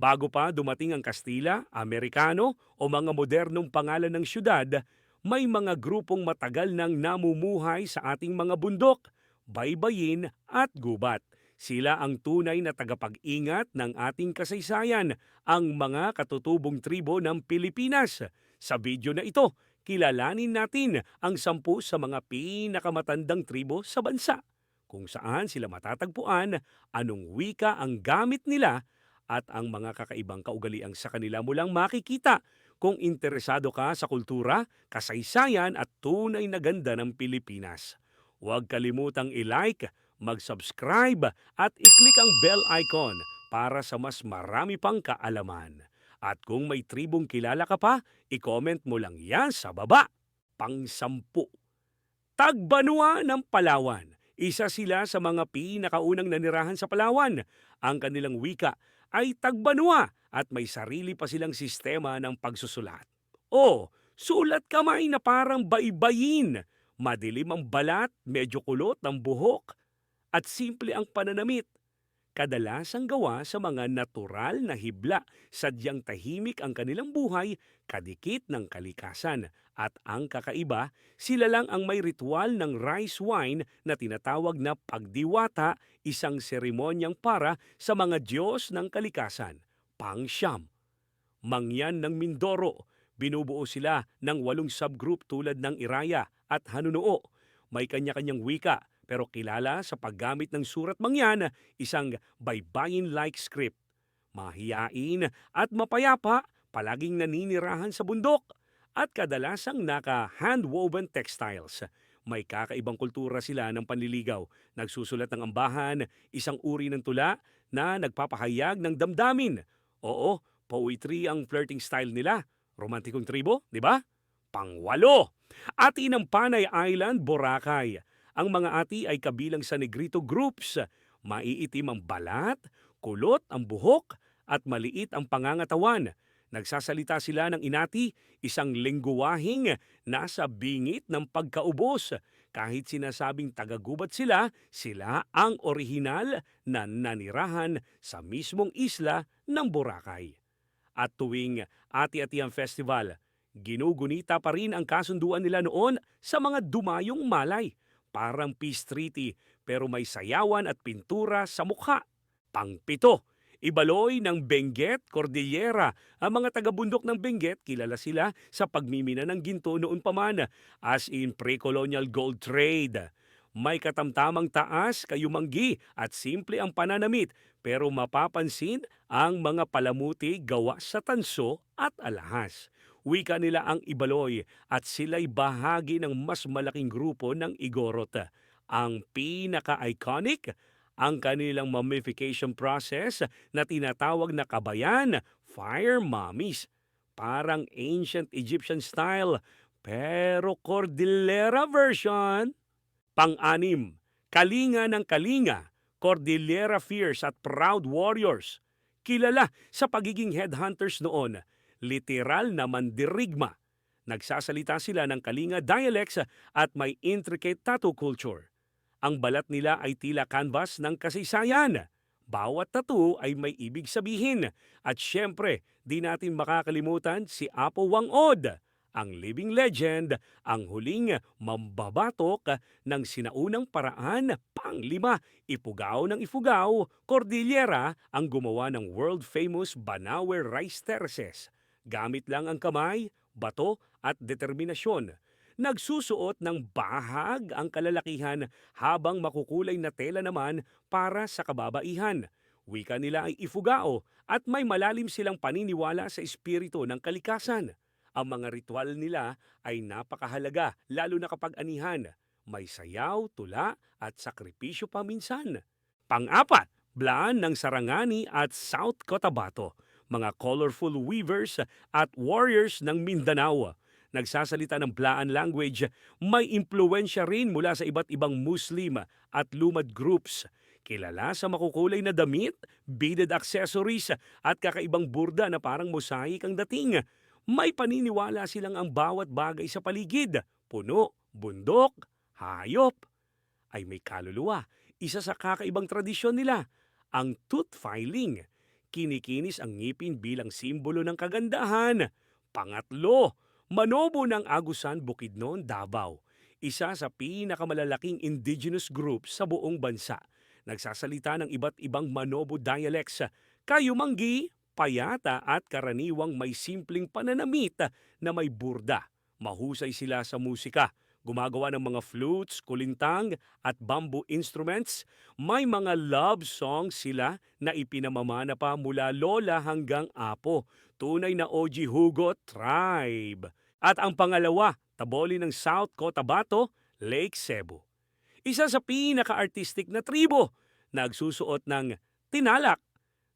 Bago pa dumating ang Kastila, Amerikano o mga modernong pangalan ng syudad, may mga grupong matagal nang namumuhay sa ating mga bundok, baybayin at gubat. Sila ang tunay na tagapag-ingat ng ating kasaysayan, ang mga katutubong tribo ng Pilipinas. Sa video na ito, kilalanin natin ang sampu sa mga pinakamatandang tribo sa bansa, kung saan sila matatagpuan, anong wika ang gamit nila, at ang mga kakaibang kaugaliang sa kanila mo lang makikita kung interesado ka sa kultura, kasaysayan at tunay na ganda ng Pilipinas. Huwag kalimutang i-like, mag-subscribe at i-click ang bell icon para sa mas marami pang kaalaman. At kung may tribong kilala ka pa, i-comment mo lang yan sa baba. Pang-sampu. Tagbanwa ng Palawan. Isa sila sa mga pinakaunang nanirahan sa Palawan. Ang kanilang wika ay Tagbanwa at may sarili pa silang sistema ng pagsusulat. O, sulat kamay na parang baybayin. Madilim ang balat, medyo kulot ang buhok, at simple ang pananamit. Kadalasang gawa sa mga natural na hibla, sadyang tahimik ang kanilang buhay, kadikit ng kalikasan. At ang kakaiba, sila lang ang may ritual ng rice wine na tinatawag na pagdiwata, isang seremonyang para sa mga Diyos ng kalikasan, pangsyam. Mangyan ng Mindoro, binubuo sila ng walong subgroup tulad ng Iraya at Hanunuo. May kanya-kanyang wika, pero kilala sa paggamit ng surat mangyan, isang baybayin-like script. Mahiyain at mapayapa, palaging naninirahan sa bundok at kadalasang naka-handwoven textiles. May kakaibang kultura sila ng panliligaw. Nagsusulat ng ambahan, isang uri ng tula na nagpapahayag ng damdamin. Oo, poetry ang flirting style nila. Romantikong tribo, di ba? Pangwalo! Ati ng Panay Island, Boracay. Ang mga ati ay kabilang sa Negrito groups. Maiitim ang balat, kulot ang buhok, at maliit ang pangangatawan. Nagsasalita sila ng inati, isang lingguwahing nasa bingit ng pagkaubos. Kahit sinasabing tagagubat sila, sila ang orihinal na nanirahan sa mismong isla ng Boracay. At tuwing Ati-Atihan Festival, ginugunita pa rin ang kasunduan nila noon sa mga dumayong malay. Parang peace treaty pero may sayawan at pintura sa mukha. Pangpito, Ibaloy ng Benguet, Cordillera. Ang mga taga-bundok ng Benguet, kilala sila sa pagmimina ng ginto noon pa man, as in pre-colonial gold trade. May katamtamang taas, kayumanggi at simple ang pananamit, pero mapapansin ang mga palamuti gawa sa tanso at alahas. Wika nila ang Ibaloy at sila'y bahagi ng mas malaking grupo ng Igorot. Ang pinaka-iconic, ang kanilang mummification process na tinatawag na kabayan, fire mummies. Parang ancient Egyptian style, pero Cordillera version. Pang-anim, Kalinga ng Kalinga, Cordillera Fierce at Proud Warriors. Kilala sa pagiging headhunters noon, literal na mandirigma. Nagsasalita sila ng Kalinga dialects at may intricate tattoo culture. Ang balat nila ay tila canvas ng kasaysayan. Bawat tattoo ay may ibig sabihin. At syempre, di natin makakalimutan si Apo Wangod, ang living legend, ang huling mambabatok ng sinaunang paraan, panglima, Ifugao ng Ifugao, Cordillera ang gumawa ng world-famous Banawe Rice Terraces. Gamit lang ang kamay, bato at determinasyon nagsusuot ng bahag ang kalalakihan habang makukulay na tela naman para sa kababaihan. Wika nila ay ifugao at may malalim silang paniniwala sa espiritu ng kalikasan. Ang mga ritual nila ay napakahalaga lalo na kapag anihan. May sayaw, tula at sakripisyo pa minsan. Pang-apat, Blaan ng Sarangani at South Cotabato, mga colorful weavers at warriors ng Mindanao nagsasalita ng Blaan language, may impluensya rin mula sa iba't ibang Muslim at lumad groups. Kilala sa makukulay na damit, beaded accessories at kakaibang burda na parang mosaic ang dating. May paniniwala silang ang bawat bagay sa paligid, puno, bundok, hayop, ay may kaluluwa. Isa sa kakaibang tradisyon nila, ang tooth filing. Kinikinis ang ngipin bilang simbolo ng kagandahan. Pangatlo, Manobo ng Agusan Bukidnon, Davao. Isa sa pinakamalalaking indigenous group sa buong bansa. Nagsasalita ng iba't ibang Manobo dialects, kayumanggi, payata at karaniwang may simpleng pananamit na may burda. Mahusay sila sa musika. Gumagawa ng mga flutes, kulintang at bamboo instruments. May mga love songs sila na ipinamamana pa mula lola hanggang apo. Tunay na OG Hugot Tribe. At ang pangalawa, taboli ng South Cotabato, Lake Cebu. Isa sa pinaka-artistic na tribo, nagsusuot ng tinalak,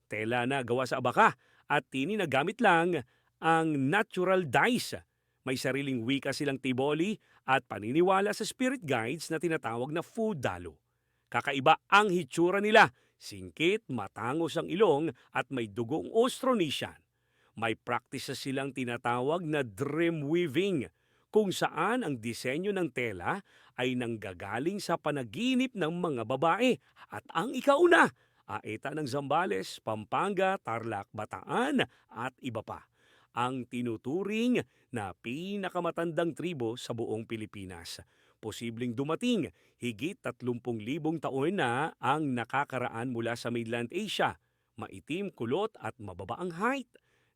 tela na gawa sa abaka at tini na gamit lang ang natural dyes. May sariling wika silang tiboli at paniniwala sa spirit guides na tinatawag na food dalo. Kakaiba ang hitsura nila, singkit, matangos ang ilong at may dugong Austronesian. May practice silang tinatawag na dream weaving, kung saan ang disenyo ng tela ay nanggagaling sa panaginip ng mga babae at ang ikauna, aeta ng Zambales, Pampanga, Tarlac, Bataan at iba pa. Ang tinuturing na pinakamatandang tribo sa buong Pilipinas. Posibleng dumating higit 30,000 taon na ang nakakaraan mula sa mainland Asia. Maitim, kulot at mababa ang height.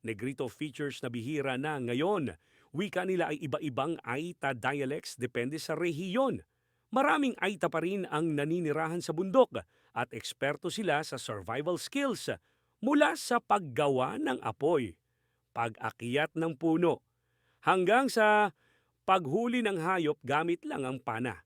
Negrito features na bihira na ngayon. Wika nila ay iba-ibang Aita dialects depende sa rehiyon. Maraming Aita pa rin ang naninirahan sa bundok at eksperto sila sa survival skills mula sa paggawa ng apoy, pag-akyat ng puno, hanggang sa paghuli ng hayop gamit lang ang pana.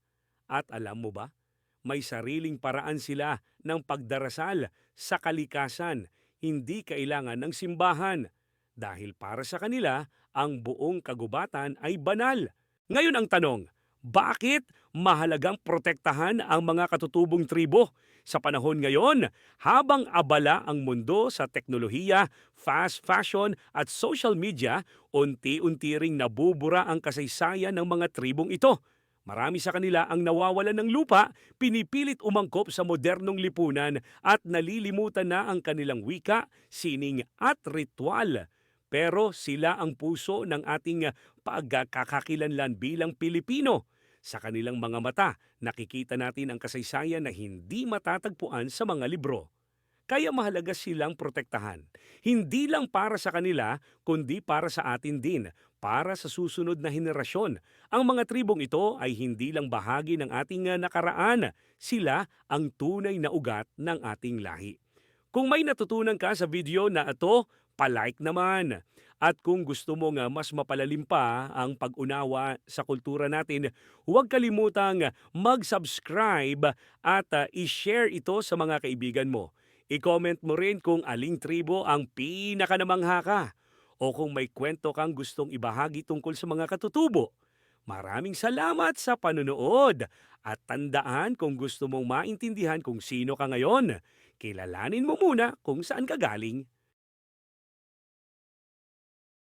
At alam mo ba, may sariling paraan sila ng pagdarasal sa kalikasan, hindi kailangan ng simbahan. Dahil para sa kanila, ang buong kagubatan ay banal. Ngayon ang tanong, bakit mahalagang protektahan ang mga katutubong tribo? Sa panahon ngayon, habang abala ang mundo sa teknolohiya, fast fashion at social media, unti-unti ring nabubura ang kasaysayan ng mga tribong ito. Marami sa kanila ang nawawalan ng lupa, pinipilit umangkop sa modernong lipunan at nalilimutan na ang kanilang wika, sining at ritual. Pero sila ang puso ng ating pagkakakilanlan bilang Pilipino. Sa kanilang mga mata, nakikita natin ang kasaysayan na hindi matatagpuan sa mga libro. Kaya mahalaga silang protektahan. Hindi lang para sa kanila, kundi para sa atin din, para sa susunod na henerasyon. Ang mga tribong ito ay hindi lang bahagi ng ating ah, nakaraan. Sila ang tunay na ugat ng ating lahi. Kung may natutunan ka sa video na ito, palike naman. At kung gusto mo nga mas mapalalim pa ang pag-unawa sa kultura natin, huwag kalimutang mag-subscribe at uh, i-share ito sa mga kaibigan mo. I-comment mo rin kung aling tribo ang pinakanamangha ka o kung may kwento kang gustong ibahagi tungkol sa mga katutubo. Maraming salamat sa panonood at tandaan kung gusto mong maintindihan kung sino ka ngayon, kilalanin mo muna kung saan ka galing.